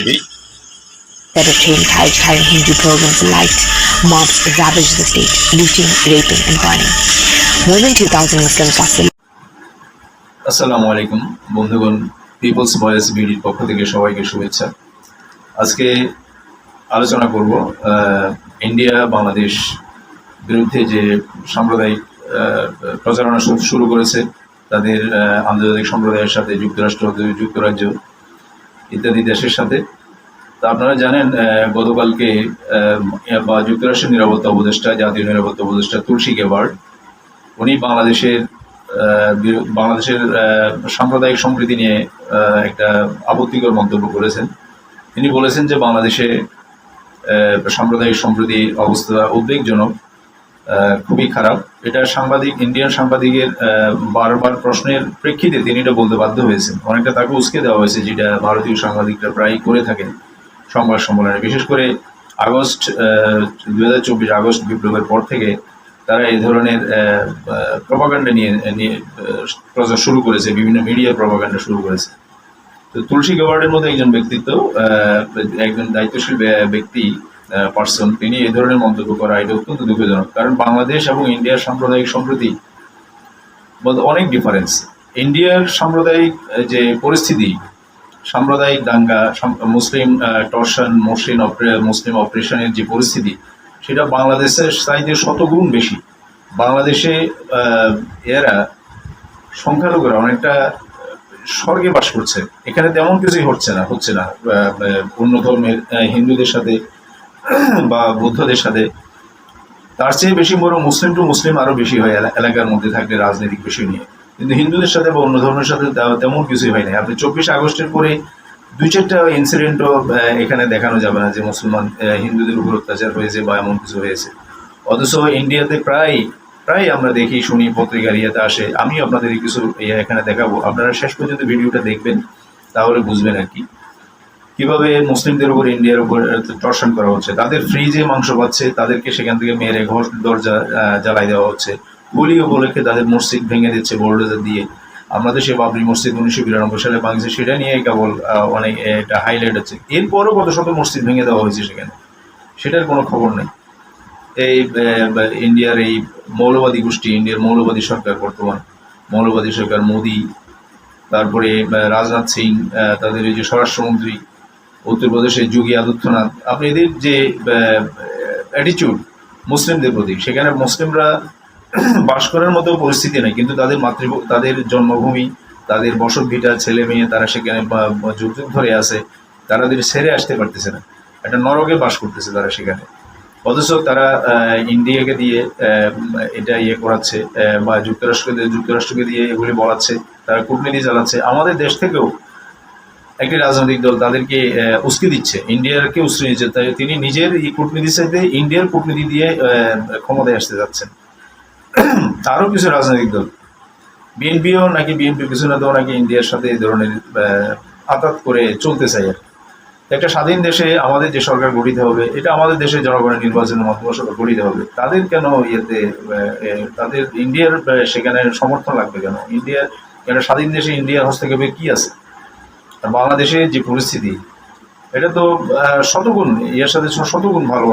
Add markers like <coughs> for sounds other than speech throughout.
that obtained carrying Hindu programs light mobs ravaged the state, looting, raping, and burning. More than 2,000 Muslims lost their আসসালামু আলাইকুম বন্ধুগণ people's voice বিডির পক্ষ থেকে সবাইকে শুভেচ্ছা আজকে আলোচনা করব আহ, ইন্ডিয়া বাংলাদেশ বিরুদ্ধে যে সাম্প্রদায়িক আহ, প্রচারণা শুরু করেছে তাদের আন্তর্জাতিক সম্প্রদায়ের সাথে যুক্তরাষ্ট্র যুক্তরাজ্য ইত্যাদি দেশের সাথে। তা আপনারা জানেন গতকালকে বা যুক্তরাষ্ট্রের নিরাপত্তা উপদেষ্টা, জাতীয় নিরাপত্তা উপদেষ্টা তুলসী গেবার্ড উনি বাংলাদেশের বাংলাদেশের সাম্প্রদায়িক সম্প্রীতি নিয়ে একটা আপত্তিকর মন্তব্য করেছেন। তিনি বলেছেন যে বাংলাদেশে সাম্প্রদায়িক সম্প্রীতি অবস্থা উদ্বেগজনক। খুবই খারাপ। এটা সাংবাদিক, ইন্ডিয়ান সাংবাদিকের বারবার প্রশ্নের প্রেক্ষিতে তিনি এটা বলতে বাধ্য হয়েছেন। অনেকটা তাকে উস্কে দেওয়া হয়েছে, যেটা ভারতীয় সাংবাদিকরা প্রায় করে থাকেন সংবাদ সম্মেলনে। বিশেষ করে আগস্ট দু হাজার চব্বিশ আগস্ট বিপ্লবের পর থেকে তারা এই ধরনের প্রপাগান্ডা নিয়ে নিয়ে প্রচার শুরু করেছে, বিভিন্ন মিডিয়া প্রপাগান্ডা শুরু করেছে। তো তুলসী গাওয়ার্ডের মধ্যে একজন ব্যক্তিত্ব একজন দায়িত্বশীল ব্যক্তি পার্সন তিনি এই ধরনের মন্তব্য করা এটা অত্যন্ত দুঃখজনক। কারণ বাংলাদেশ এবং ইন্ডিয়ার সাম্প্রদায়িক সম্প্রতি অনেক ডিফারেন্স ইন্ডিয়ার সাম্প্রদায়িক যে পরিস্থিতি, সাম্প্রদায়িক দাঙ্গা মুসলিম টর্শন মুসলিম মুসলিম অপারেশনের যে পরিস্থিতি, সেটা বাংলাদেশের চাইতে শতগুণ বেশি। বাংলাদেশে এরা সংখ্যালঘুরা অনেকটা স্বর্গে বাস করছে। এখানে তেমন কিছুই হচ্ছে না হচ্ছে না। অন্য ধর্মের হিন্দুদের সাথে বা বৌদ্ধদের সাথে, তার চেয়ে বেশি বড় মুসলিম টু মুসলিম আরও বেশি হয় এলাকার মধ্যে থাকলে রাজনৈতিক বিষয় নিয়ে। কিন্তু হিন্দুদের সাথে বা অন্য ধর্মের সাথে তেমন কিছুই হয় না। আপনি চব্বিশ আগস্টের পরে দুই চারটা ইনসিডেন্টও এখানে দেখানো যাবে না যে মুসলমান হিন্দুদের উপর অত্যাচার হয়েছে বা এমন কিছু হয়েছে। অথচ ইন্ডিয়াতে প্রায় প্রায় আমরা দেখি, শুনি পত্রিকার ইয়েতে আসে। আমি আপনাদের কিছু ইয়ে এখানে দেখাবো। আপনারা শেষ পর্যন্ত ভিডিওটা দেখবেন, তাহলে বুঝবেন আর কি। কীভাবে মুসলিমদের উপর, ইন্ডিয়ার উপর টর্শন করা হচ্ছে? তাদের ফ্রি যে মাংস পাচ্ছে, তাদেরকে সেখান থেকে মেরে ঘর, দরজা জ্বালাই দেওয়া হচ্ছে। হোলি উপলক্ষে তাদের মসজিদ ভেঙে দিচ্ছে বোল্ডোজার দিয়ে। আমাদের সে বাবরি মসজিদ উনিশশো বিরানব্বই সালে ভাঙছে সেটা নিয়ে কেবল অনেক একটা হাইলাইট হচ্ছে। এরপরও কত শত মসজিদ ভেঙে দেওয়া হয়েছে সেখানে। সেটার কোনো খবর নেই। এই ইন্ডিয়ার এই মৌলবাদী গোষ্ঠী, ইন্ডিয়ার মৌলবাদী সরকার বর্তমান, মৌলবাদী সরকার মোদি, তারপরে রাজনাথ সিং তাদের এই যে স্বরাষ্ট্রমন্ত্রী উত্তরপ্রদেশের যোগী আদিত্যনাথ, আপনি এদের যে অ্যাটিচিউড মুসলিমদের প্রতি, সেখানে মুসলিমরা বাস করার মতো পরিস্থিতি নেই, কিন্তু তাদের মাতৃ তাদের জন্মভূমি, তাদের বসত ভিটা ছেলে মেয়ে, তারা সেখানে যুগ যুগ ধরে আছে, তারা তাদের সেরে আসতে পারতেছে না। একটা নরকে বাস করতেছে তারা সেখানে। অথচ তারা ইন্ডিয়াকে দিয়ে এটা ইয়ে করাচ্ছে বা যুক্তরাষ্ট্রকে যুক্তরাষ্ট্রকে দিয়ে এগুলি বলাচ্ছে, তারা কূটনীতি চালাচ্ছে। আমাদের দেশ থেকেও একটি রাজনৈতিক দল তাদেরকে উস্কে দিচ্ছে, ইন্ডিয়াকে উস্কে দিচ্ছে তাই তিনি নিজের এই কূটনীতির সাথে ইন্ডিয়ার কূটনীতি দিয়ে ক্ষমতায় আসতে যাচ্ছেন। <clears throat> তারও কিছু রাজনৈতিক দল। বিএনপিও নাকি বিএনপি কিছু না নাকি ইন্ডিয়ার সাথে এই ধরনের আঘাত করে চলতে চাই আর একটা স্বাধীন দেশে আমাদের যে সরকার গঠিত হবে, এটা আমাদের দেশের জনগণের নির্বাচনের মাধ্যমে সরকার গঠিত হবে। তাদের কেন ইয়েতে তাদের ইন্ডিয়ার সেখানে সমর্থন লাগবে কেন? ইন্ডিয়ার একটা স্বাধীন দেশে ইন্ডিয়ার হস্তক্ষেপে কি আছে? আর বাংলাদেশের যে পরিস্থিতি, এটা তো শতগুণ, এর সাথে শতগুণ ভালো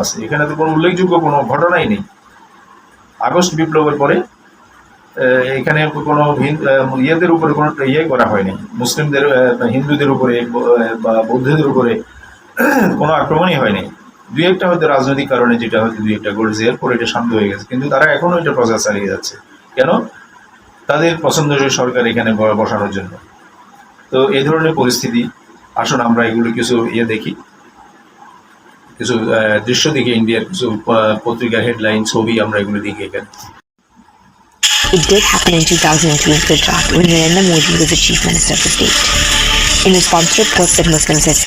আছে। এখানে তো কোনো উল্লেখযোগ্য কোনো ঘটনাই নেই। আগস্ট বিপ্লবের পরে এখানে কোনো ইয়েদের উপরে কোনো ইয়ে করা হয়নি। মুসলিমদের হিন্দুদের উপরে, বা বৌদ্ধদের উপরে <clears throat> কোনো আক্রমণই হয়নি। দুই একটা হয়তো রাজনৈতিক কারণে যেটা হয়তো দুই একটা করেছে এরপর এটা শান্ত হয়ে গেছে। কিন্তু তারা এখনও এটা প্রচার চালিয়ে যাচ্ছে। কেন? তাদের পছন্দসই সরকার এখানে বসানোর জন্য। তো এই ধরনের পরিস্থিতি আসুন আমরা এগুলো কিছু ইয়ে দেখি। কিছু দৃশ্য দেখি ইন্ডিয়ার কিছু আহ, পত্রিকার হেডলাইন ছবি আমরা এগুলো দেখি এখানে। It did happen in 2002 in Gujarat when Narendra Modi was the chief minister of the state. In response to reports that Muslims had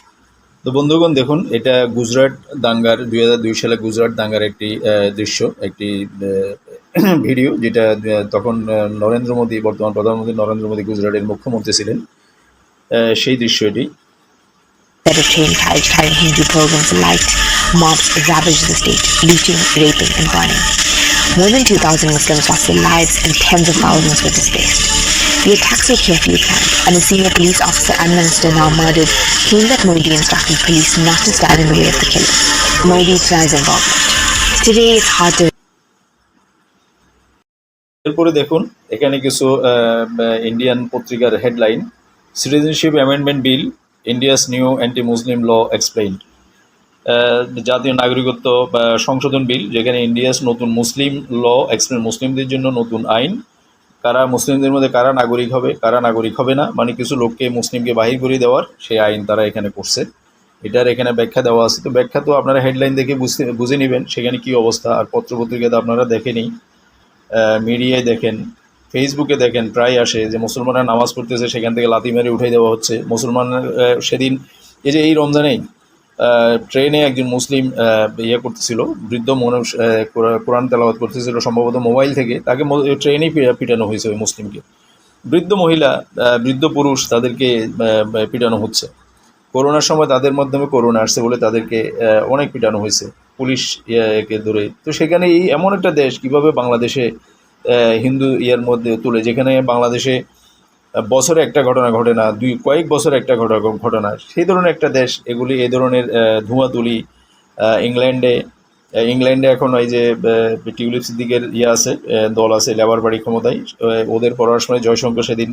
তো বন্ধুগণ দেখুন এটা গুজরাট দাঙ্গার দুই হাজার দুই সালে গুজরাট দাঙ্গার একটি আহ, দৃশ্য একটি <clears throat> ভিডিও যেটা তখন নরেন্দ্র মোদী বর্তমান প্রধানমন্ত্রী নরেন্দ্র মোদী গুজরাটের মুখ্যমন্ত্রী ছিলেন। সেই দৃশ্য এটি that obtained carrying Hindu programs light mobs ravaged the state, looting, raping, and burning. More than 2,000 Muslims lost their lives and tens of thousands were displaced. The attacks were carefully planned, and a senior police officer and minister now murdered claimed that Modi instructed police not to stand in the way of the killing. Modi denies involvement. Today, it's hard to এরপরে দেখুন এখানে কিছু Indian পত্রিকার headline citizenship amendment bill India's new anti Muslim law explain জাতীয় নাগরিকত্ব সংশোধন বিল যেখানে India's নতুন মুসলিম ল এক্সপ্লেন মুসলিমদের জন্য নতুন আইন। কারা মুসলিমদের মধ্যে কারা নাগরিক হবে, কারা নাগরিক হবে না মানে কিছু লোককে মুসলিমকে বাহির করে দেওয়ার সেই আইন তারা এখানে করছে। এটার এখানে ব্যাখ্যা দেওয়া আছে। তো ব্যাখ্যা তো আপনারা হেডলাইন দেখে বুঝতে, বুঝে নেবেন, সেখানে কি অবস্থা, আর পত্রপত্রিকাতে আপনারা দেখেনি। মিডিয়ায় দেখেন। ফেসবুকে দেখেন, প্রায় আসে যে মুসলমানরা নামাজ পড়তেছে, সেখান থেকে লাথি মেরে উঠাই দেওয়া হচ্ছে। মুসলমান সেদিন এই যে এই রমজানেই ট্রেনে একজন মুসলিম ইয়ে করতেছিল, বৃদ্ধ মানুষ কোরআন তেলাওয়াত করতেছিল, সম্ভবত মোবাইল থেকে, তাকে ট্রেনেই পিটানো হয়েছে ওই মুসলিমকে। বৃদ্ধ মহিলা বৃদ্ধ পুরুষ তাদেরকে পিটানো হচ্ছে। করোনার সময় তাদের মাধ্যমে করোনা আসছে বলে তাদেরকে অনেক পিটানো হয়েছে, পুলিশ ইয়েকে ধরে। তো সেখানে এই এমন একটা দেশ, কীভাবে বাংলাদেশে হিন্দু ইয়ার মধ্যে তুলে যেখানে বাংলাদেশে বছরে একটা ঘটনা ঘটে না দুই কয়েক বছর একটা ঘটনা ঘটনা সেই ধরনের একটা দেশ এগুলি এই ধরনের আহ, ইংল্যান্ডে ইংল্যান্ডে এখন ওই যে আহ, টিউলিপ সিদ্দিকের ইয়ে আছে দল আছে লেবার বাড়ি ক্ষমতায় ওদের পড়াশোনায় জয়শঙ্কর সেদিন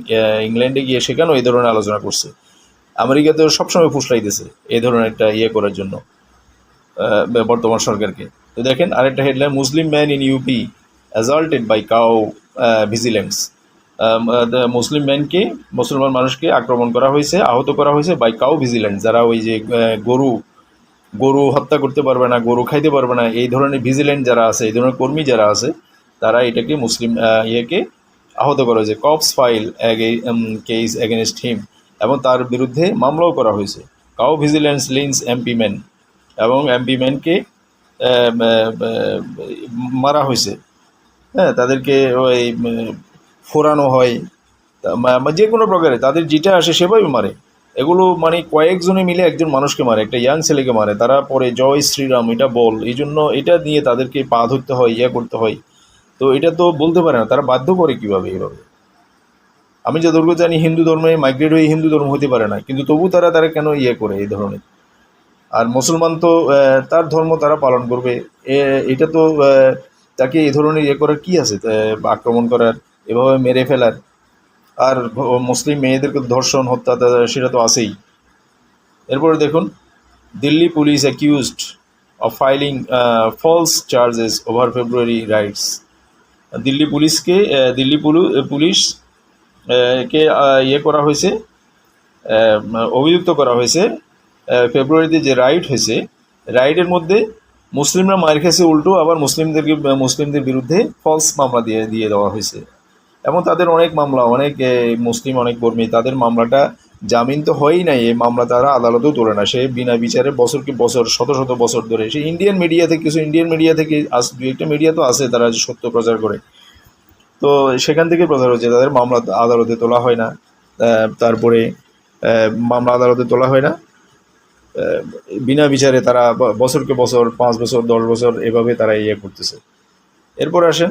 ইংল্যান্ডে গিয়ে সেখানেও এই ধরনের আলোচনা করছে। আমেরিকাতেও সবসময় ফুসলাইতেছে এই ধরনের একটা ইয়ে করার জন্য বর্তমান সরকারকে। তো দেখেন আরেকটা headline Muslim man in UP assaulted by cow vigilance Muslim ম্যানকে মুসলমান মানুষকে আক্রমণ করা হয়েছে, আহত করা হয়েছে বাই কাউ ভিজিলেন্স যারা ওই যে গরু গরু হত্যা করতে পারবে না, গরু খাইতে পারবে না, এই ধরনের ভিজিলেন্ট যারা আছে, এই ধরনের কর্মী যারা আছে, তারা এটাকে মুসলিম ইয়েকে আহত করা হয়েছে। Cops file case against him এবং তার বিরুদ্ধে মামলাও করা হয়েছে। Cow vigilance lynch MP man এবং এমপি ম্যানকে মারা হয়েছে। হ্যাঁ তাদেরকে ওই ফোরানো হয়। যে কোনো প্রকারে, তাদের যেটা আসে সেভাবে মারে। এগুলো মানে কয়েকজনে মিলে একজন মানুষকে মারে, একটা ইয়াং ছেলেকে মারে। তারা পরে জয়, শ্রীরাম, এটা বল, এই জন্য এটা নিয়ে তাদেরকে পা ধরতে হয়, ইয়া করতে হয়। তো এটা তো বলতে পারে না, তারা বাধ্য করে কীভাবে এইভাবে আমি যতটুকু জানি, হিন্দু ধর্মে মাইগ্রেট হয়ে হিন্দু ধর্ম হতে পারে না, কিন্তু তবু তারা তারা কেন ইয়ে করে এই ধরনের? আর মুসলমান তো তার ধর্ম তারা পালন করবে। এটা তো তাকে এই ধরনের ইয়ে করার কী আছে? আক্রমণ করার, এভাবে মেরে ফেলার। আর মুসলিম মেয়েদেরকে ধর্ষণ, হত্যা সেটা তো আছেই। এরপরে দেখুন, Delhi police accused of filing false charges over February riots Delhi পুলিশকে দিল্লি পুলিশ কে ইয়ে করা হয়েছে অভিযুক্ত করা হয়েছে ফেব্রুয়ারিতে যে রাইট হয়েছে রাইটের মধ্যে মুসলিমরা মার খেয়েছে উল্টো, আবার মুসলিমদেরকে মুসলিমদের বিরুদ্ধে ফলস মামলা দিয়ে দিয়ে দেওয়া হয়েছে। এবং তাদের অনেক মামলা, অনেক মুসলিম, অনেক কর্মী, তাদের মামলাটা জামিন তো হয়ই নাই, এই মামলা তারা আদালতেও তোলে না। সে বিনা বিচারে বছর কি বছর, শত শত বছর ধরে, সে ইন্ডিয়ান মিডিয়া থেকে, কিছু ইন্ডিয়ান মিডিয়া থেকে আস, দু একটা মিডিয়া তো আছে তারা সত্য প্রচার করে। তো সেখান থেকে প্রচার হচ্ছে, তাদের মামলা আদালতে তোলা হয় না। তারপরে মামলা আদালতে তোলা হয় না। বিনা বিচারে তারা বছরকে বছর, পাঁচ বছর, দশ বছর এভাবে তারা ইয়ে করতেছে। এরপর আসেন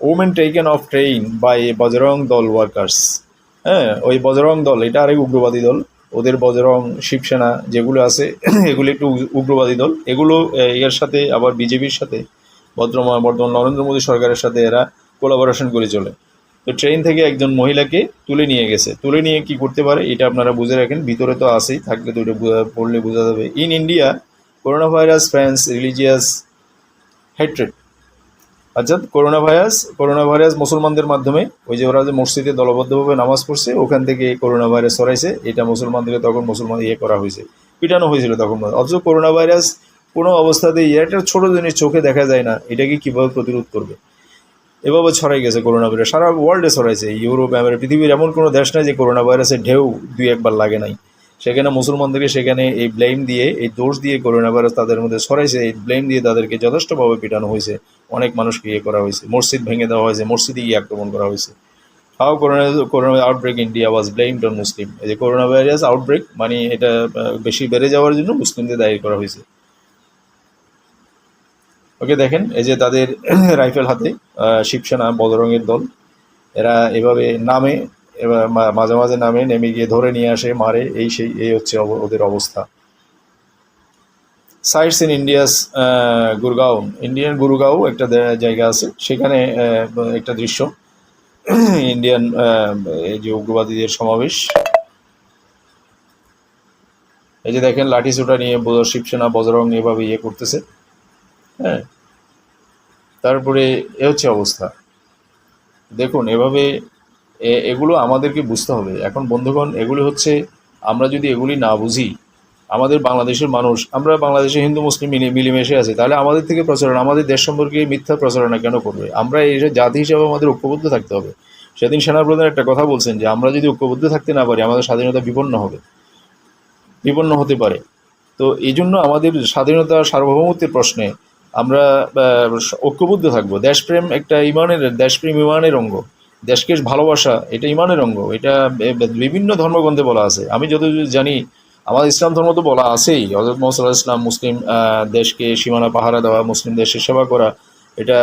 women taken off train by Bajrang Dal workers হ্যাঁ ওই বজরং দল, এটা আরেক উগ্রবাদী দল, ওদের বজরং, শিবসেনা যেগুলো আছে, <coughs> এগুলো একটু উগ্রবাদী দল। এগুলো এর সাথে আবার বিজেপির সাথে, বর্তমান বর্তমান নরেন্দ্র মোদী সরকারের সাথে এরা কোলাবোরেশন করে চলে। তো ট্রেন থেকে একজন মহিলাকে তুলে নিয়ে গেছে। তুলে নিয়ে কি করতে পারে, এটা আপনারা বুঝে রাখেন। ভিতরে তো আসেই থাকলে তো এটা পড়লে বোঝা যাবে। In India corona virus fans religious hatred অর্থাৎ করোনা ভাইরাস করোনা ভাইরাস মুসলমানদের মাধ্যমে, ওই যে ওরা যে মসজিদে দলবদ্ধভাবে নামাজ পড়ছে, ওখান থেকে করোনা ভাইরাস ছড়াইছে। এটা মুসলমানদেরকে তখন মুসলমান ইয়ে করা হয়েছে, পিটানো হয়েছিল তখন। অথচ করোনা ভাইরাস কোনো অবস্থাতেই একটা ছোট জিনিস, চোখে দেখা যায় না। এটাকে কীভাবে প্রতিরোধ করবে? এভাবে ছড়াই গেছে করোনা ভাইরাস সারা ওয়ার্ল্ডে ছড়াইছে। ইউরোপ, আমেরিকা, পৃথিবীর এমন কোনো দেশ নাই যে করোনা ভাইরাসের ঢেউ দুই একবার লাগে নাই। সেখানে মুসলমানদেরকে সেখানে এই ব্লেম দিয়ে, এই দোষ দিয়ে করোনা ভাইরাস তাদের মধ্যে ছড়াইছে। এই ব্লেম দিয়ে তাদেরকে যথেষ্টভাবে পিটানো হয়েছে। অনেক মানুষকে ইয়ে করা হয়েছে। মসজিদ ভেঙে দেওয়া হয়েছে, মসজিদে গিয়ে আক্রমণ করা হয়েছে। How corona corona outbreak India was blamed on Muslim এই যে করোনা ভাইরাস আউটব্রেক মানে এটা বেশি বেড়ে যাওয়ার জন্য মুসলিমদের দায়ী করা হয়েছে। ওকে, দেখেন, এই যে তাদের <clears throat> রাইফেল হাতে শিবসেনা বদরঙের দল, এরা এভাবে নামে, এবার মাঝে মাঝে নামে, নেমে গিয়ে ধরে নিয়ে আসে, মারে, এই সেই, এই হচ্ছে ওদের অবস্থা। Sites in India's Gurgaon, Indian Gurgaon একটা জায়গা আছে, সেখানে একটা দৃশ্য, <clears throat> ইন্ডিয়ান এই যে উগ্রবাদীদের সমাবেশ। এই যে দেখেন, লাঠি সোটা নিয়ে শিবসেনা বজরং এভাবে ইয়ে করতেছে হ্যাঁ। তারপরে এ হচ্ছে অবস্থা। দেখুন, এভাবে এগুলো আমাদেরকে বুঝতে হবে। এখন বন্ধুগণ, এগুলি হচ্ছে আমরা যদি এগুলি না বুঝি, আমাদের বাংলাদেশের মানুষ, আমরা বাংলাদেশে হিন্দু, মুসলিম মিলে, মিলেমিশে আছে, তাহলে আমাদের থেকে প্রচারণা, আমাদের দেশ সম্পর্কে মিথ্যা প্রচারণা কেন করবে? আমরা এই জাতি হিসাবে আমাদের ঐক্যবদ্ধ থাকতে হবে। সেদিন সেনাপ্রধান একটা কথা বলছেন যে, আমরা যদি ঐক্যবদ্ধ থাকতে না পারি, আমাদের স্বাধীনতা বিপন্ন হবে। বিপন্ন হতে পারে। তো এই জন্য আমাদের স্বাধীনতা সার্বভৌমত্বের প্রশ্নে আমরা ঐক্যবদ্ধ থাকব। দেশপ্রেম একটা ইমানের, দেশপ্রেম ইমানের অঙ্গ। দেশকে ভালোবাসা, এটা ইমানের অঙ্গ। এটা বিভিন্ন ধর্মগ্রন্থে বলা আছে। আমি যতদূর জানি আমাদের ইসলাম ধর্ম তো বলা আছেই। হজরত মোহাম্মদ ইসলাম মুসলিম দেশকে সীমানা পাহারা দেওয়া, মুসলিম দেশের সেবা করা, এটা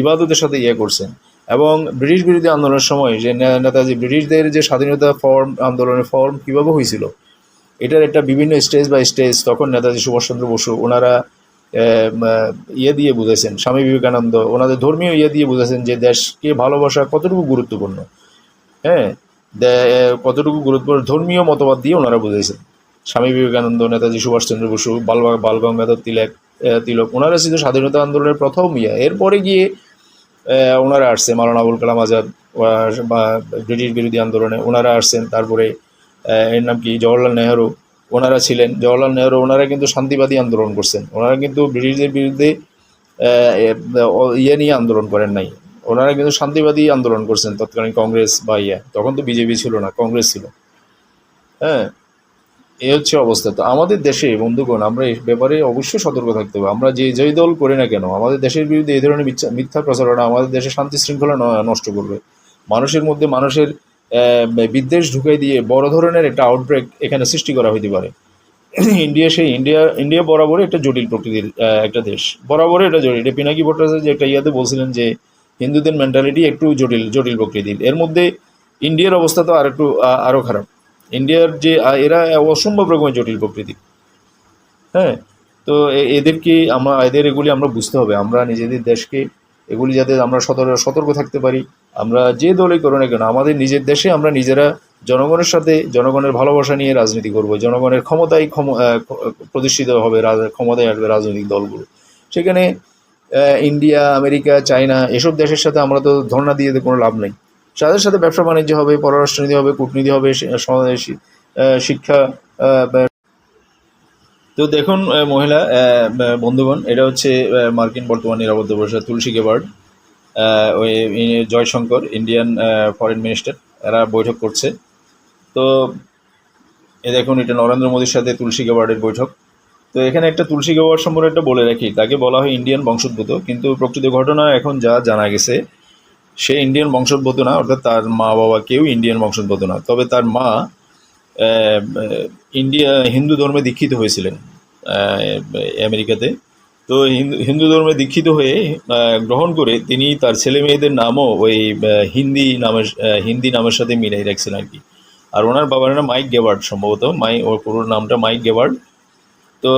ইবাদতের সাথে ইয়ে করছেন। এবং ব্রিটিশ বিরোধী আন্দোলনের সময় যে নেতাজি, ব্রিটিশদের যে স্বাধীনতা ফর্ম, আন্দোলনের ফর্ম কীভাবে হয়েছিল, এটার একটা বিভিন্ন স্টেজ বাই স্টেজ তখন নেতাজি সুভাষচন্দ্র বসু, ওনারা ইয়ে দিয়ে বুঝেছেন, স্বামী বিবেকানন্দ, ওনাদের ধর্মীয় ইয়ে দিয়ে বুঝেছেন যে দেশকে ভালোবাসা কতটুকু গুরুত্বপূর্ণ। হ্যাঁ? কতটুকু গুরুত্বপূর্ণ, ধর্মীয় মতবাদ দিয়ে ওনারা বুঝেছেন। স্বামী বিবেকানন্দ, নেতাজি সুভাষচন্দ্র বসু, বাল বাল গঙ্গাধর তিলক তিলক, ওনারা ছিল স্বাধীনতা আন্দোলনের প্রথম ইয়া। এরপরে গিয়ে ওনারা আসছে মালানা আবুল কালাম আজাদ বা, ব্রিটিশ বিরোধী আন্দোলনে। ওনারা আসছেন, তারপরে এর নাম কি? জওয়াহরলাল নেহরু। ওনারা ছিলেন জওয়াহরলাল নেহরু ওনারা কিন্তু শান্তিবাদী আন্দোলন করছেন। ওনারা কিন্তু ব্রিটিশদের বিরুদ্ধে এ, ইয়ে নিয়ে আন্দোলন করেন নাই। ওনারা কিন্তু শান্তিবাদী আন্দোলন করছেন তৎকালীন কংগ্রেস বা ইয়ে। তখন তো বিজেপি ছিল না কংগ্রেস ছিল। হ্যাঁ এই হচ্ছে অবস্থা। তো আমাদের দেশে বন্ধুগণ আমরা এই ব্যাপারে অবশ্যই সতর্ক থাকতে হবে। আমরা যে যেই দল করি না কেন আমাদের দেশের বিরুদ্ধে এই ধরনের মিথ্যা- প্রচারণা আমাদের দেশে শান্তি শৃঙ্খলা নষ্ট করবে। মানুষের মধ্যে মানুষের বিদ্বেষ ঢুকাই দিয়ে বড় ধরনের একটা আউটব্রেক এখানে সৃষ্টি করা হতে পারে। ইন্ডিয়া সেই ইন্ডিয়া ইন্ডিয়া বরাবরই একটা জটিল প্রকৃতির একটা দেশ। বরাবরই এটা জটিল। এটা পিনাকি ভট্টাচার্য যে একটা ইয়াতে বলছিলেন যে, হিন্দুদের মেন্টালিটি একটু জটিল জটিল প্রকৃতির। এর মধ্যে ইন্ডিয়ার অবস্থা তো আর একটু আরও খারাপ। ইন্ডিয়ার যে এরা অসম্ভব রকমের জটিল প্রকৃতি। হ্যাঁ? তো এদেরকে আমরা, এদের এগুলি আমরা বুঝতে হবে। আমরা নিজেদের দেশকে এগুলি যাতে আমরা সতর্ক সতর্ক থাকতে পারি। আমরা যে দলই করো না কেন আমাদের নিজের দেশে আমরা নিজেরা জনগণের সাথে জনগণের ভালোবাসা নিয়ে রাজনীতি করব। জনগণের ক্ষমতায় ক্ষম আহ, প্রতিষ্ঠিত হবে ক্ষমতায় আসবে রাজনৈতিক দলগুলো। সেখানে ইন্ডিয়া আমেরিকা চায়না এসব দেশের সাথে আমরা তো ধর্ণা দিয়ে কোনো লাভ নেই। তাদের সাথে ব্যবসা বাণিজ্য হবে পররাষ্ট্রনীতি হবে কূটনীতি হবে শিক্ষা তো দেখুন মহিলা বন্ধুগণ, এটা হচ্ছে মার্কিন বর্তমান নিরাপত্তা পরিষদ তুলসী গেবার্ড ওই জয়শঙ্কর ইন্ডিয়ান ফরেন মিনিস্টার এরা বৈঠক করছে। তো এ দেখুন, এটা নরেন্দ্র মোদীর সাথে তুলসী গেবার্ডের বৈঠক। তো এখানে একটা তুলসী গেবার্ড সম্পর্কে একটা বলে রাখি, তাকে বলা হয় ইন্ডিয়ান বংশোদ্ভূত। কিন্তু প্রকৃত ঘটনা এখন যা জানা গেছে, সে ইন্ডিয়ান বংশোদ্ভূত না, অর্থাৎ তার মা বাবা কেউ ইন্ডিয়ান বংশোদ্ভূত না। তবে তার মা ইন্ডিয়া, হিন্দু ধর্মে দীক্ষিত হয়েছিলেন আমেরিকাতে। তো হিন্দু হিন্দু ধর্মে দীক্ষিত হয়ে গ্রহণ করে তিনি তার ছেলে মেয়েদের নামও ওই হিন্দি নামের হিন্দি নামের সাথে মিলাই রাখছেন আর কি। আর ওনার বাবার নাম মাইক গেবার্ড সম্ভবত, মাই, ওর পুরো নামটা মাইক গেবার্ড। তো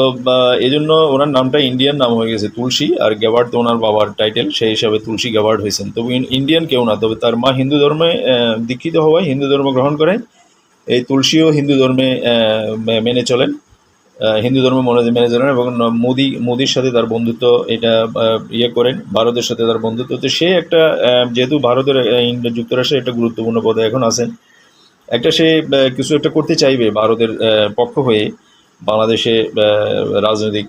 এই জন্য ওনার নামটা ইন্ডিয়ান নাম হয়ে গেছে তুলসী, আর গেবার্ড তো ওনার বাবার টাইটেল, সেই হিসাবে তুলসী গেবার্ড হয়েছেন। তবে ইন্ডিয়ান কেউ না, তবে তার মা হিন্দু ধর্মে দীক্ষিত হওয়ায় হিন্দু ধর্ম গ্রহণ করে এই তুলসীও হিন্দু ধর্মে মেনে চলেন। হিন্দু ধর্ম মনে মেনে চলেন এবং মোদি, মোদির সাথে তার বন্ধুত্ব এটা ইয়ে করেন, ভারতের সাথে তার বন্ধুত্ব। তো সে একটা যেহেতু ভারতের যুক্তরাষ্ট্রের একটা গুরুত্বপূর্ণ পদে এখন আছেন, একটা সে কিছু একটা করতে চাইবে ভারতের পক্ষ হয়ে বাংলাদেশে রাজনৈতিক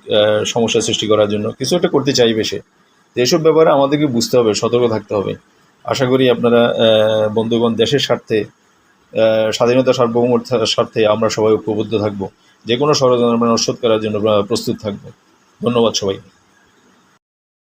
সমস্যা সৃষ্টি করার জন্য। কিছু একটা করতে চাইবে সে। এসব ব্যাপারে আমাদেরকে বুঝতে হবে, সতর্ক থাকতে হবে। আশা করি আপনারা বন্ধুগণ দেশের স্বার্থে স্বাধীনতা সার্বভৌমত্বের স্বার্থে আমরা সবাই ঐক্যবদ্ধ থাকব। যে কোনো ষড়যন্ত্র আমরা নস্বাত করার জন্য প্রস্তুত থাকব। ধন্যবাদ সবাইকে।